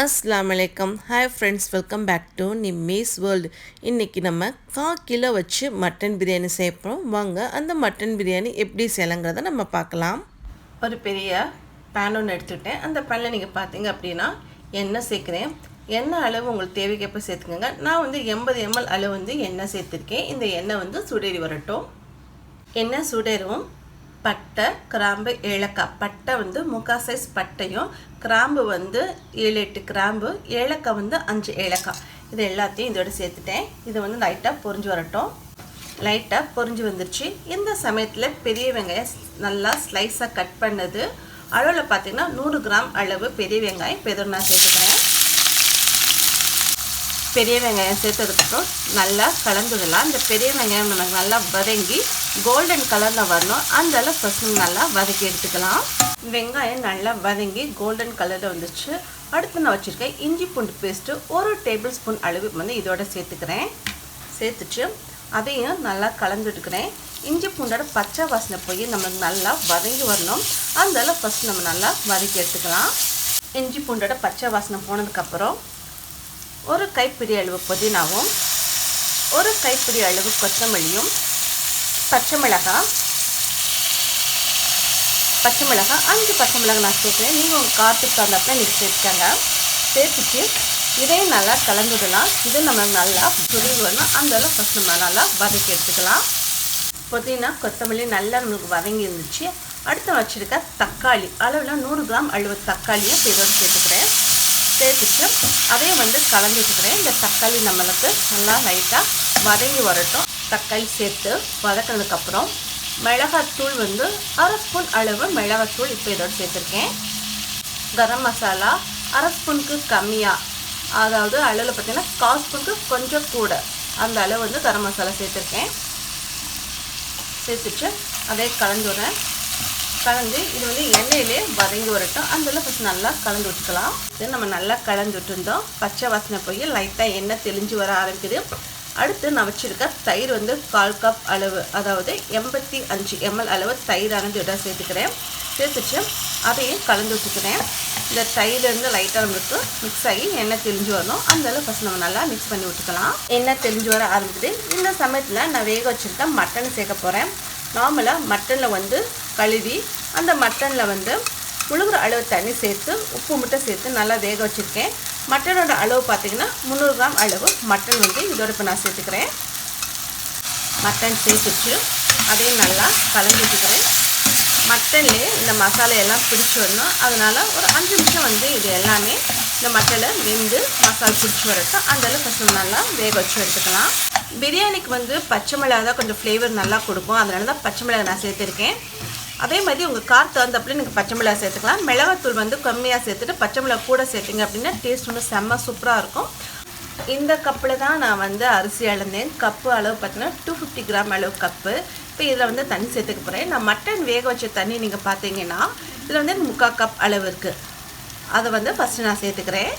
அஸ்லாம் வலைக்கம் hi friends welcome back to Nimmi's world இன்றைக்கி நம்ம கா கிலோ வச்சு மட்டன் பிரியாணி சேர்ப்போம் வாங்க அந்த மட்டன் பிரியாணி எப்படி செய்யலாங்கிறத நம்ம பார்க்கலாம். ஒரு பெரிய பேன் ஒன்று எடுத்துக்கிட்டேன். அந்த பேனில் நீங்கள் பார்த்தீங்க அப்படின்னா எண்ணெய் சேர்க்குறேன். எண்ணெய் அளவு உங்களுக்கு தேவைக்கேற்ப சேர்த்துக்கோங்க. நான் வந்து எண்பது எம்எல் அளவு வந்து எண்ணெய் சேர்த்துருக்கேன். இந்த எண்ணெய் வந்து சுடேறி வரட்டும். எண்ணெய் சுடேறும். பட்டை கிராம்பு ஏலக்காய். பட்டை வந்து முக்கால் சைஸ் பட்டையும் கிராம்பு வந்து ஏழு எட்டு கிராம்பு ஏலக்காய் வந்து அஞ்சு ஏலக்காய். இது எல்லாத்தையும் இதோட சேர்த்துட்டேன். இது வந்து லைட்டாக பொரிஞ்சு வரட்டும். லைட்டாக பொரிஞ்சு வந்துருச்சு. இந்த சமயத்தில் பெரிய வெங்காயம் நல்லா ஸ்லைஸாக கட் பண்ணது. அளவில் பார்த்தீங்கன்னா நூறு கிராம் அளவு பெரிய வெங்காயம். இப்போ இதோட நான் சேர்த்துக்கிறேன். பெரிய வெங்காயம் சேர்த்ததுக்கப்புறம் நல்லா கலந்துடலாம். இந்த பெரிய வெங்காயம் நமக்கு நல்லா வதங்கி கோல்டன் கலரில் வரணும். அந்த அளவு நல்லா வதக்கி எடுத்துக்கலாம். வெங்காயம் நல்லா வதங்கி கோல்டன் கலரில் வந்துச்சு அடுத்து நான் வச்சுருக்கேன் இஞ்சி பூண்டு பேஸ்ட்டு ஒரு டேபிள் ஸ்பூன் அளவு வந்து இதோட சேர்த்துக்கிறேன். சேர்த்துட்டு அதையும் நல்லா கலந்துட்டுக்கிறேன் இஞ்சி பூண்டோட பச்சை வாசனை போய் நம்ம நல்லா வதங்கி வரணும். அந்த அளவு ஃபஸ்ட் நம்ம நல்லா வதக்கி எடுத்துக்கலாம். இஞ்சி பூண்டோட பச்சை வாசனை போனதுக்கப்புறம் ஒரு கைப்பிடி அளவு புதினாவும் ஒரு கைப்பிடி அளவு கொத்தமல்லியும் பச்சை மிளகாய் பச்சை மிளகாய் அஞ்சு பச்சை மிளகாய் நான் சேர்க்குறேன். நீங்கள் உங்கள் காரத்துக்கு தகுந்தாப்பில் நீங்கள் சேர்த்துக்கங்க. சேர்த்துட்டு இதையும் நல்லா கலந்துடலாம். இது நம்ம நல்லா துருவி வரணும் அந்த அளவு ஃபஸ்ட் நம்ம நல்லா வதக்கி எடுத்துக்கலாம். புதினா கொத்தமல்லி நல்லா நம்மளுக்கு வதங்கி இருந்துச்சு. அடுத்து வச்சுருக்க தக்காளி. அளவில் நூறு கிராம் அளவு தக்காளியை இப்போ இதோடு சேர்த்துக்கிறேன். சேர்த்துட்டு அதையும் வந்து கலந்து வச்சுக்கிறேன் இந்த தக்காளி நம்மளுக்கு நல்லா லைட்டாக வதங்கி வரட்டும். தக்காளி சேர்த்து வதக்கினதுக்கப்புறம் மிளகாத்தூள் வந்து அரை ஸ்பூன் அளவு மிளகாத்தூள் இப்போ இதோடு சேர்த்துருக்கேன். கரம் மசாலா அரை ஸ்பூனுக்கு கம்மியாக அதாவது அளவில் பார்த்திங்கன்னா கால் ஸ்பூனுக்கு கொஞ்சம் கூட அந்த அளவு வந்து கரம் மசாலா சேர்த்துருக்கேன். சேர்த்துட்டு அதே கலந்து விடுறேன். கலந்து இது வந்து எண்ணெயிலே வதங்கி வரட்டும். அதில் ஃபஸ்ட் நல்லா கலந்து விட்டுக்கலாம். இது நம்ம நல்லா கலந்து விட்டுருந்தோம். பச்சை வாசனை போய் லைட்டாக எண்ணெய் தெளிஞ்சு வர ஆரம்பிக்குது. அடுத்து நான் வச்சுருக்க தயிர் வந்து கால் கப் அளவு அதாவது எண்பத்தி அஞ்சு எம்எல் அளவு தயிரானது இட சேர்த்துக்கிறேன். சேர்த்துச்சு. அதையும் கலந்து விட்டுக்கிறேன். இந்த தயிர்லேருந்து லைட்டாக நம்மளுக்கு மிக்ஸ் ஆகி எண்ணெய் தெளிஞ்சு வரணும். அந்தளவு ஃபஸ்ட் நம்ம நல்லா மிக்ஸ் பண்ணி விட்டுக்கலாம். எண்ணெய் தெளிஞ்சு வர ஆரம்பிக்குது. இந்த சமயத்தில் நான் வேக வச்சுருக்க மட்டன் சேர்க்க போகிறேன் நார்மலாக மட்டனில் வந்து கழுவி அந்த மட்டனில் வந்து முழுகிற அளவு தண்ணி சேர்த்து உப்பு மட்டும் சேர்த்து நல்லா வேக வச்சுருக்கேன். மட்டனோட அளவு பார்த்திங்கன்னா முந்நூறு கிராம் அளவு மட்டன் வந்து இதோட இப்போ நான் சேர்த்துக்கிறேன். மட்டன் சேர்த்துச்சு. அதையும் நல்லா கலந்து மட்டன்லேயே இந்த மசாலையெல்லாம் பிடிச்சி வரணும். அதனால் ஒரு அஞ்சு நிமிஷம் வந்து இது எல்லாமே இந்த மட்டலை வெந்து மசாலா பிடிச்சி வரட்டும். அந்தளவு ஃபஸ்ட்டு நல்லா வேக வச்சு எடுத்துக்கலாம். பிரியாணிக்கு வந்து பச்சை மிளகா தான் கொஞ்சம் ஃப்ளேவர் நல்லா கொடுக்கும். அதனால தான் பச்சை மிளகா நான் சேர்த்துருக்கேன். அதே மாதிரி உங்கள் கார் தகுந்தப்பல நீங்கள் பச்சை மிளகா சேர்த்துக்கலாம். மிளகாத்தூள் வந்து கம்மியாக சேர்த்துட்டு பச்சை மிளகா கூட சேர்த்திங்க அப்படின்னா டேஸ்ட் வந்து செம்ம சூப்பராக இருக்கும். இந்த கப்பில் தான் நான் வந்து அரிசி அளந்தேன். கப்பு அளவு பார்த்தீங்கன்னா டூ ஃபிஃப்டி கிராம் அளவு கப்பு. இப்போ இதில் வந்து தண்ணி சேர்த்துக்க போகிறேன் நான் மட்டன் வேக வச்ச தண்ணி நீங்கள் பார்த்தீங்கன்னா இதில் வந்து முக்கால் கப் அளவு இருக்குது அதை வந்து ஃபஸ்ட்டு நான் சேர்த்துக்கிறேன்.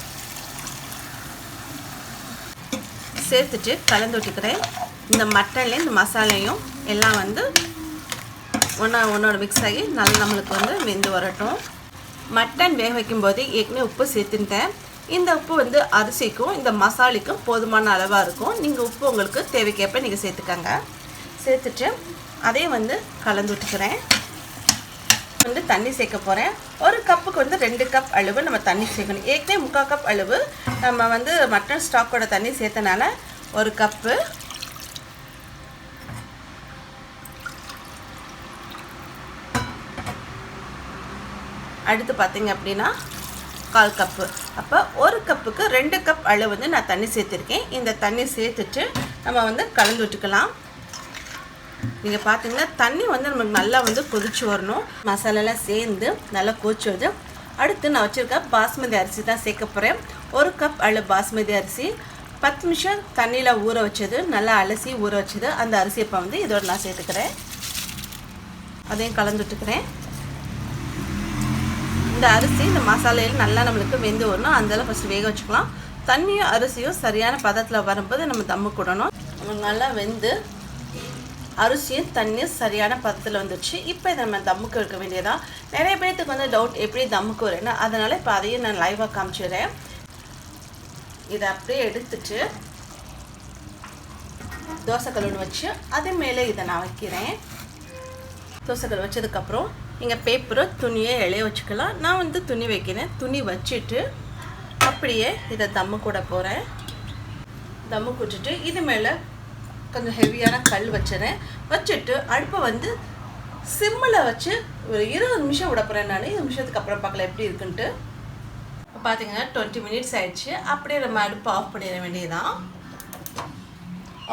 சேர்த்துட்டு கலந்து விட்டுக்கிறேன். இந்த மட்டன்லேயும் இந்த மசாலையும் எல்லாம் வந்து ஒன்றா ஒன்றோட மிக்ஸ் ஆகி நல்லா நம்மளுக்கு வந்து வெந்து வரட்டும். மட்டன் வேக வைக்கும்போது ஏற்கனவே உப்பு சேர்த்துட்டேன். இந்த உப்பு வந்து அரிசிக்கும் இந்த மசாலிக்கும் போதுமான அளவாக இருக்கும். நீங்கள் உப்பு உங்களுக்கு தேவைக்கேற்ப நீங்கள் சேர்த்துக்கங்க. சேர்த்துட்டு அதையும் வந்து கலந்து விட்டுக்கிறேன். வந்து தண்ணி சேர்க்க போகிறேன் ஒரு கப்புக்கு வந்து ரெண்டு கப் அளவு நம்ம தண்ணி சேர்க்கணும். ஏற்கனவே முக்கால் கப் அளவு நம்ம வந்து மட்டன் ஸ்டாக்கோட தண்ணி சேர்த்தனால ஒரு கப்பு அடுத்து பார்த்தீங்க அப்படின்னா கால் கப்பு அப்போ ஒரு கப்புக்கு ரெண்டு கப் அளவு வந்து நான் தண்ணி சேர்த்துருக்கேன். இந்த தண்ணி சேர்த்துட்டு நம்ம வந்து கலந்து விட்டுக்கலாம். நீங்கள் பார்த்தீங்கன்னா தண்ணி வந்து நமக்கு நல்லா வந்து கொதிச்சு வரணும். மசாலாலாம் சேர்ந்து நல்லா கொதிச்சு வருது. அடுத்து நான் வச்சுருக்க பாஸ்மதி அரிசி தான் சேர்க்க போகிறேன் ஒரு கப் அளவு பாஸ்மதி அரிசி. பத்து நிமிஷம் தண்ணியில் ஊற வச்சது நல்லா அலசி ஊற வச்சது அந்த அரிசியை இப்போ வந்து இதோட நான் சேர்த்துக்கிறேன். அதையும் கலந்துட்டுக்கிறேன் இந்த அரிசி இந்த மசாலையில் நல்லா நம்மளுக்கு வெந்து வரணும். அந்தளவு ஃபஸ்ட்டு வேக வச்சுக்கலாம். தண்ணியும் அரிசியும் சரியான பதத்தில் வரும்போது நம்ம தம்மு கூடணும் நல்லா வெந்து அரிசியும் தண்ணியும் சரியான பதத்தில் வந்துடுச்சு இப்போ இதை நம்ம தம்முக்கு வைக்க வேண்டியதான் நிறைய பேர்த்துக்கு வந்து டவுட் எப்படி தம்முக்கு வரும்னு. அதனால் இப்போ அதையும் நான் லைவாக காமிச்சிடுறேன் இதை அப்படியே எடுத்துட்டு தோசைக்கல் ஒன்று வச்சு அது மேலே இதை நான் வைக்கிறேன். தோசைக்கல் வச்சதுக்கப்புறம் நீங்கள் பேப்பரோ துணியை இலைய வச்சுக்கலாம். நான் வந்து துணி வைக்கிறேன். துணி வச்சுட்டு அப்படியே இதை தம்மு கூட போகிறேன் தம்மு கூட்டிட்டு இது மேலே கொஞ்சம் ஹெவியான கல் வச்சுறேன். வச்சுட்டு அடுப்பை வந்து சிம்மில் வச்சு ஒரு இருபது நிமிஷம் விட போகிறேன் நான். இருபது நிமிஷத்துக்கு அப்புறம் பார்க்கலாம் எப்படி இருக்குன்ட்டு. பார்த்தீங்கன்னா டுவெண்ட்டி மினிட்ஸ் ஆயிடுச்சு. அப்படியே நம்ம அடுப்பை ஆஃப் பண்ணிட வேண்டியதான்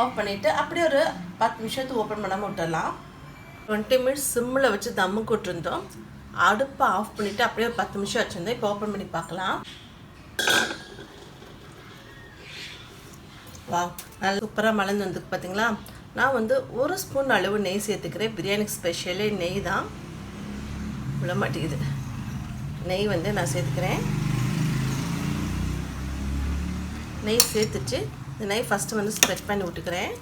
ஆஃப் பண்ணிவிட்டு அப்படியே ஒரு பத்து நிமிஷத்துக்கு ஓப்பன் பண்ணாமல் விட்டுடலாம் டுவெண்ட்டி மினிட்ஸ் சிம்மில் வச்சு தம்மு கொட்டிருந்தோம் அடுப்பை ஆஃப் பண்ணிவிட்டு அப்படியே ஒரு பத்து நிமிஷம் வச்சுருந்தோம் இப்போ ஓப்பன் பண்ணி பார்க்கலாம். வா நல்லா சூப்பராக மலர்ந்து வந்துருக்கு பார்த்தீங்களா நான் வந்து ஒரு ஸ்பூன் அளவு நெய் சேர்த்துக்கிறேன். பிரியாணிக்கு ஸ்பெஷலே நெய் தான். விட மாட்டேங்குது. நெய் வந்து நான் சேர்த்துக்கிறேன். நெய் சேர்த்துட்டு இந்த நெய் ஃபஸ்ட்டு வந்து ஸ்ப்ரெட் பண்ணி விட்டுக்கிறேன்.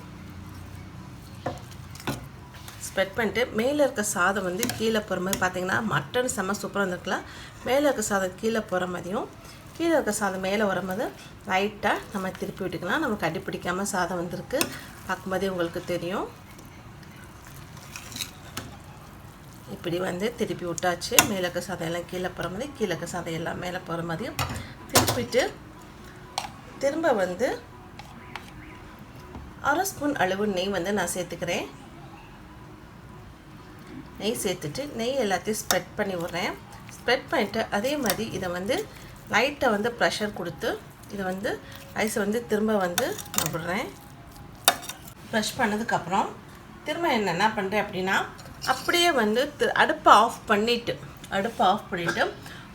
ஸ்ப்ரெட் பண்ணிட்டு மேலே இருக்க சாதம் வந்து கீழே போகிற மாதிரி பார்த்தீங்கன்னா மட்டன் செம்ம சூப்பராக இருந்திருக்கலாம். மேலே இருக்க சாதம் கீழே போகிற மாதிரியும் கீழே இருக்க சாதம் மேலே வரும்போது லைட்டாக நம்ம திருப்பி விட்டுக்கலாம். நமக்கு அடி பிடிக்காமல் சாதம் வந்திருக்கு. பார்க்கும்போதே உங்களுக்கு தெரியும். இப்படி வந்து திருப்பி விட்டாச்சு. மேலே இருக்க சாதம் எல்லாம் கீழே போகிற மாதிரி கீழே இருக்க சாதம் எல்லாம் மேலே போகிற மாதிரியும் திருப்பிட்டு திரும்ப வந்து அரை ஸ்பூன் அளவு நெய் வந்து நான் சேர்த்துக்கிறேன். நெய் சேர்த்துட்டு நெய் எல்லாத்தையும் ஸ்ப்ரெட் பண்ணி விட்றேன். ஸ்ப்ரெட் பண்ணிவிட்டு அதே மாதிரி இதை வந்து லைட்டை வந்து ப்ரெஷர் கொடுத்து இதை வந்து ஐஸை வந்து திரும்ப வந்து நான் விடுறேன். ப்ரெஷ் பண்ணதுக்கப்புறம் திரும்ப என்ன என்ன பண்ணுறேன் அப்படின்னா அப்படியே வந்து அடுப்பை ஆஃப் பண்ணிவிட்டு அடுப்பை ஆஃப் பண்ணிவிட்டு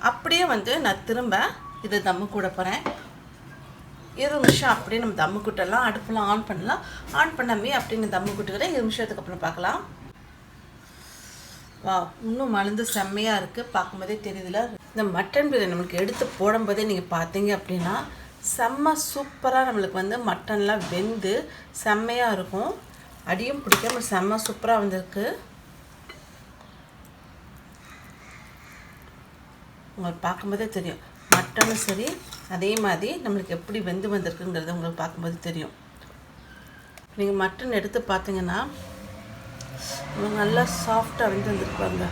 அப்படியே வந்து நான் திரும்ப இதை தம்மு கூட போகிறேன் இருபது நிமிஷம் அப்படியே நம்ம தம்மு கூட்டலாம் அடுப்பெல்லாம் ஆன் பண்ணலாம். ஆன் பண்ணாமே அப்படியே நான் தம்மு கூட்டுக்கிறேன் இரு நிமிஷத்துக்கு அப்புறம் பார்க்கலாம். வா இன்னும் மலர்ந்து செம்மையாக இருக்குது பார்க்கும்போதே தெரியுதுல. இந்த மட்டன் பிரியாணி நம்மளுக்கு எடுத்து போடும்போதே நீங்கள் பார்த்தீங்க அப்படின்னா செம்ம சூப்பராக நம்மளுக்கு வந்து மட்டன்லாம் வெந்து செம்மையாக இருக்கும். அடியும் பிடிக்காம செம்ம சூப்பராக வந்திருக்கு. உங்களுக்கு பார்க்கும்போதே தெரியும். மட்டனும் சரி அதே மாதிரி நம்மளுக்கு எப்படி வெந்து வந்திருக்குங்கிறது உங்களுக்கு பார்க்கும்போது தெரியும். நீங்கள் மட்டன் எடுத்து பார்த்தீங்கன்னா இவங்க நல்லா சாஃப்டாக வெந்து வந்திருப்பாங்க.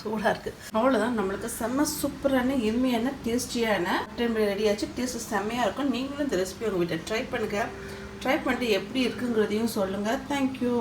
சூடாக இருக்குது அவ்வளோதான் நம்மளுக்கு செம்ம சூப்பரான எம்மியான டேஸ்டியான மட்டன் ரெடி ஆச்சு. டேஸ்ட் செம்மையாக இருக்கும். நீங்களும் இந்த ரெசிபி உங்கள் வீட்டை ட்ரை பண்ணுங்கள் ட்ரை பண்ணிட்டு எப்படி இருக்குங்கிறதையும் சொல்லுங்கள் தேங்க்யூ